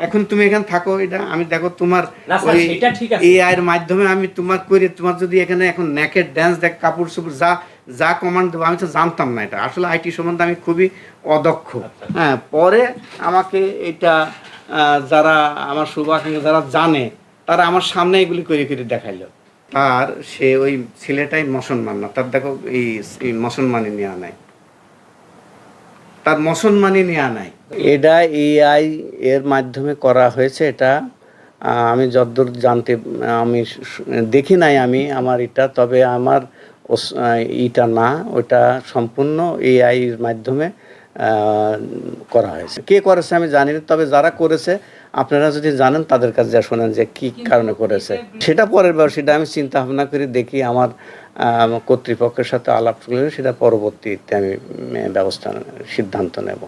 এখন তুমি এখানে থাকো এটা আমি দেখো তোমার। এআই এর মাধ্যমে আমি তোমার করে তোমার যদি এখানে এখন নেকের ড্যান্স দেখ কাপড় চোপড় যা যা কমান্ড দেবো আমি তো জানতাম না এটা আসলে আইটি সম্বন্ধে আমি খুবই অদক্ষ আচ্ছা। হ্যাঁ পরে আমাকে এটা যারা আমার শুভাকাঙ্ক্ষী যারা জানে তারা আমার সামনে এগুলি করে করে দেখাইলো আর সে ওই ছেলেটাই মুসলমান না তার দেখো এই এই মুসলমানি নেওয়া নাই তার মুসলমানি নেওয়া নাই। এটা এআই এর মাধ্যমে করা হয়েছে, এটা আমি যতদূর জানতে, আমি দেখি নাই আমি আমার এটা, তবে আমার ইটা না, ওটা সম্পূর্ণ এআইয়ের মাধ্যমে করা হয়েছে। কে করেছে আমি জানি না, তবে যারা করেছে আপনারা যদি জানেন তাদের কাছে যা শোনেন যে কি কারণে করেছে। সেটা পরের বার সেটা আমি চিন্তা ভাবনা করে দেখি আমার কর্তৃপক্ষের সাথে আলাপ করলে সেটা পরবর্তীতে আমি ব্যবস্থা সিদ্ধান্ত নেব।